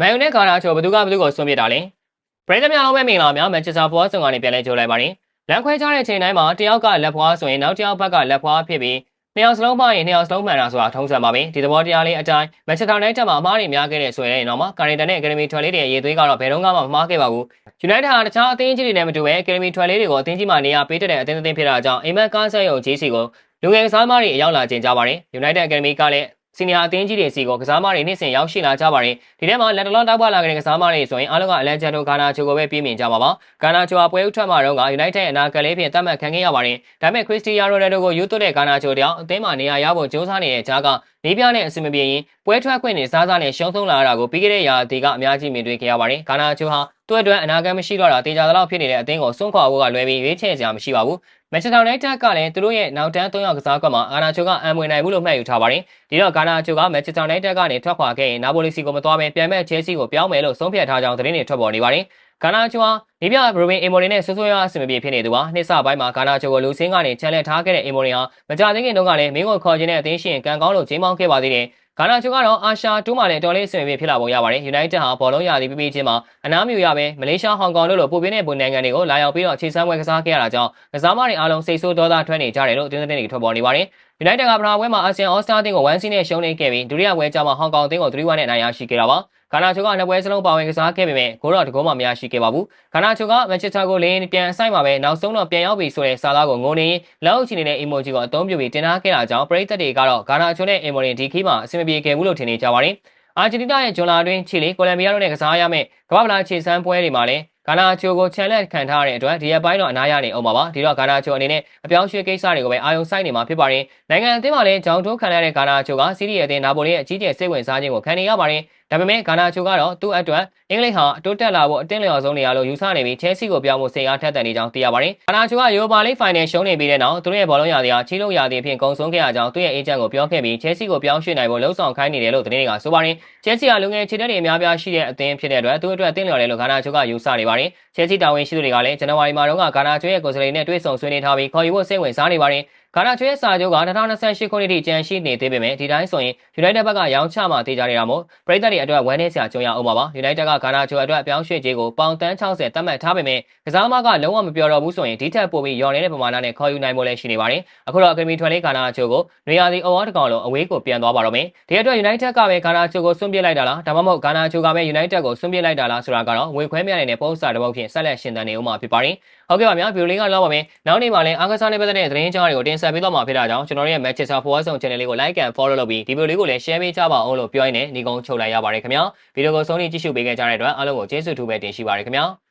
မန်ယူနဲ့ဂါနာချိုဘယ်သူကဘယ်သူကိုဆွန့်ပစ်တာလဲပရိသတ်များလုံးပဲမင်္ဂလာများမန်ချက်စတာဖွားဆောင်ကနေပြန်လဲကြိုလိုက်ပါတယ်လမ်းခွဲကြတဲ့ချိန်တိုင်းမှာတယောက်ကလက်ဖွားဆိုရင်နောက်တစ်ယောက်ဘက်ကလက်ဖွားဖြစ်ပြီးနှစ်ယောက်စလုံးမှရင်နှစ်ယောက်စလုံးမှန်တာဆိုတာထုံးစံပါပဲဒီသဘောတရားလေးအတိုင်းမန်ချက်စတာနိုင်တက်မှာအမားတွေများခဲ့တဲ့ဆိုရင်တော့မှကာရီတန်နဲ့အကယ်ဒမီထွယ်လေးတွေရဲ့ရေသွေးကတော့ဘယ်တော့မှမမှားခဲ့ပါဘူးယူနိုက်တက်ဟာတခြားအသင်းကြီးတွေနဲ့မတူဘဲအကယ်ဒမီထွယ်လေးတွေကိုအသင်းကြီးမှနေရာပေးတဲ့အသင်းအသင်းဖြစ်တာကြောင့်အိမ်မက်ကားဆက်ရုံကြီးစီကိုလူငယ်ကစားသမားတွေအရောက်လာခြင်းကြပါတယ်ယူနိုက်တက်အကယ်ဒမီကလည်း စီနီယာအသင်းကြီးတွေစီကိုကစားသမားတွေနေ့စဉ်ရောက်ရှိလာကြပါတယ်ဒီထဲမှာလက်တလောတောက်ပလာတဲ့ကစားသမားတွေဆိုရင်အားလုံးကအလန်ဂျန်ဒိုဂါနာချိုကိုပဲပြေးမြင်ကြပါပါဂါနာချိုဟာပွဲဥထွက်မှာတော့ကယူနိုက်တက်အနာဂတ်လေးဖြင့်တတ်မှတ်ခံခဲ့ရပါတယ်ဒါပေမဲ့ခရစ္စတီယာနိုရိုနယ်ဒိုကိုယူသွတ်တဲ့ဂါနာချိုတယောက်အသင်းမှာနေရာရဖို့ကြိုးစားနေတဲ့ကြားကနေပြနဲ့အဆင်မပြေရင်ပွဲထွက်ခွင့်နဲ့စားစားနဲ့ရှုံးဆုံးလာတာကိုပြီးခဲ့တဲ့ရာသီကအများကြီးမြင်တွေ့ခဲ့ရပါတယ်ဂါနာချိုဟာ သူ့အတွက်အနာဂတ်မရှိတော့တာတေချာသလောက်ဖြစ်နေတဲ့အသင်းကိုစွန့်ခွာဖို့ကလွယ်ပြီးရွေးချယ်စရာမရှိပါဘူးမန်ချက်စတာယူနိုက်တက်ကလည်းသူတို့ရဲ့နောက်တန်း၃ယောက်ကစားကွက်မှာအာနာချိုကအံဝင်နိုင်မှုလို့မှတ်ယူထားပါတယ်။ဒီတော့ဂါနာချိုကမန်ချက်စတာယူနိုက်တက်ကနေထွက်ခွာခဲ့ရင်နာပိုလီစီကိုမသွားဘဲပြန်မဲ့ချဲစီကိုပြောင်းမယ်လို့ဆုံးဖြတ်ထားကြောင်းသတင်းတွေထွက်ပေါ်နေပါတယ်။ဂါနာချိုဟာဒီပြဘရိုဘင်အီမိုရီနဲ့ဆွဆွရအဆင်မပြေဖြစ်နေသူပါ။နှစ်ဆပိုင်းမှာဂါနာချိုကိုလူစင်းကနေချန်လက်ထားခဲ့တဲ့အီမိုရီဟာမကြသေးခင်တုန်းကလည်းမင်းကိုခေါ်ခြင်းနဲ့အသင်းရှင်ကန်ကောင်းလို့ချိန်မောင်းခဲ့ပါသေးတယ်။ ဂါနာချိုကတော့အာရှာတူးမှလည်းတော်လေးအဆင်ပြေဖြစ်လာပုံရပါတယ်။ United ဟာဘောလုံးရာသီပြီးပြီးချင်းမှာအနားမြူရပဲမလေးရှားဟောင်ကောင်တို့လိုပိုပြင်းတဲ့ပုံနိုင်ငံတွေကိုလာရောက်ပြီးတော့ခြေစမ်းပွဲကစားခဲ့ရတာကြောင့်ကစားမတွေအားလုံးစိတ်ဆိုးဒေါသထွက်နေကြတယ်လို့အသင်းသတင်းတွေထွက်ပေါ်နေပါတယ်။ United ကပထမပွဲမှာအာဆီယံအော်စတာအသင်းကို1-0နဲ့ရှုံးနေခဲ့ပြီးဒုတိယပွဲကျမှဟောင်ကောင်အသင်းကို3-1နဲ့အနိုင်ရရှိခဲ့တာပါ။ဂါနာချိုကနှစ်ပွဲစလုံးပါဝင်ကစားခဲ့ပေမဲ့ဂိုးတော်တကောမှမရရှိခဲ့ပါဘူး။ဂါနာချိုကမန်ချက်စတာကိုလင်းပြန်အဆိုင်မှာပဲနောက်ဆုံးတော့ပြန်ရောက်ပြီဆိုတဲ့စာသားကိုငိုနေလက်အုပ်ချီနေတဲ့ emoji ကိုအသုံးပြုပြီးတင်ထားခဲ့တာကြောင့်ပရိသတ်တွေကတော့ဂါနာချိုနဲ့ emoji ဒီခီးမှာအဆင်မပြေခဲ့ဘူးလို့ထင်နေကြပါတယ်။အာဂျင်တီးနားရဲ့ဂျွန်လာတွင်းချီလီကိုလံဘီယာတို့နဲ့ကစားရမယ့်ကမ္ဘာ့ဖလားခြေစမ်းပွဲတွေမှာလည်း ဂါနာချိုကိုချန်လက်ခံထားရတဲ့အတွက်ဒီရက်ပိုင်းတော့အနားရနေအောင်ပါပါဒီတော့ဂါနာချိုအနေနဲ့အပြောင်းရွှေ့ကိစ္စတွေကိုပဲအာရုံစိုက်နေမှာဖြစ်ပါတယ်နိုင်ငံအသင်းမှာလည်းဂျောင်းတိုးခံရတဲ့ဂါနာချိုကစီးရီးရဲ့အသင်းနာပိုလီရဲ့အကြီးကျယ်စိတ်ဝင်စားခြင်းကိုခံနေရပါတယ် ဒါပေမဲ့ဂါနာချိုကတော့သူ့အတွက်အင်္ဂလိပ်ဟာအတိုးတက်လာဖို့အတင်းလျော်ဆုံးနေရလို့ယူဆနေပြီးချဲစီကိုပြောင်းဖို့စိတ်အားထက်သန်နေကြောင်းသိရပါတယ်ဂါနာချိုကယူရိုပါလိဖိုင်နယ်ရှုံးနေပြီးတဲ့နောက်သူရဲ့ဘောလုံးရာသီဟာချီလို့ရာသီအဖြစ်ကုံဆုံးခဲ့ရကြောင်းသူ့ရဲ့အေဂျင့်ကိုပြောခဲ့ပြီးချဲစီကိုပြောင်းရွှေ့နိုင်ဖို့လှုံ့ဆော်ခိုင်းနေတယ်လို့သတင်းတွေကဆိုပါတယ်ချဲစီကလူငယ်ခြေတက်တွေအများပြားရှိတဲ့အသင်းဖြစ်တဲ့အတွက်သူ့အတွက်အတင်းလျော်တယ်လို့ဂါနာချိုကယူဆနေပါတယ်ချဲစီတာဝန်ရှိသူတွေကလည်းဇန်နဝါရီမှာတော့ဂါနာချိုရဲ့ကိုယ်စားလှယ်နဲ့တွေ့ဆုံဆွေးနွေးထားပြီးခေါ်ယူဖို့စိတ်ဝင်စားနေပါတယ်ဂါနာချွေးစာချုပ်က2028ခုနှစ်ထိကျန်ရှိနေသေးပေမဲ့ဒီတိုင်းဆိုရင် United ဘက်ကရောင်းချမှတေးကြနေတာမို့ပရိသတ်တွေအတွက်ဝမ်းနည်းစရာကြုံရအောင်ပါပါ United ကဂါနာချွေးအတွက်အပြောင်းရွှေ့ကြေးကိုပေါင်တန်း60သတ်မှတ်ထားပေမဲ့ကစားသမားကလုံးဝမပြောတော့ဘူးဆိုရင်ဒီထက်ပိုပြီးရော်နေတဲ့ပမာဏနဲ့ခေါ်ယူနိုင်ဖို့လည်းရှိနေပါတယ်အခုတော့အကယ်ဒမီထွန်လေးဂါနာချွေးကိုနေရာစီအဝါတကောင်လုံးအဝေးကိုပြန်သွားပါတော့မယ်ဒီအတွက် United ကပဲဂါနာချွေးကိုဆွန့်ပစ်လိုက်တာလားဒါမှမဟုတ်ဂါနာချွေးကပဲ United ကိုဆွန့်ပစ်လိုက်တာလားဆိုတာကတော့ငွေခွဲမြတဲ့ပို့စာတစ်ပုတ်ဖြင့်ဆက်လက်ရှင်သန်နေဦးမှာဖြစ်ပါတယ်ဟုတ်ကဲ့ပါဗျာဗီဒီယိုလေးကတော့ပါမယ်နောက်နေ့မှာလည်းအားကစားနဲ့ပတ်သက်တဲ့သတင်းကြောင်းတွေကိုတင်ဆက်ပေးတော့မှာဖြစ်တာကြောင့်ကျွန်တော်တို့ရဲ့ Manchester Forward Zone Channel လေးကို Like and Follow လုပ်ပြီးဒီဗီဒီယိုလေးကိုလည်း Share ပေးကြပါအောင်လို့ပြောရင်းနဲ့ညီကုန်းချုပ်လိုက်ရပါတယ်ခင်ဗျာဗီဒီယိုကိုဆုံးဖြတ်ကြည့်ရှုပေးခဲ့ကြတဲ့အတွက်အားလုံးကိုကျေးဇူးထူးပဲတင်ရှိပါတယ်ခင်ဗျာ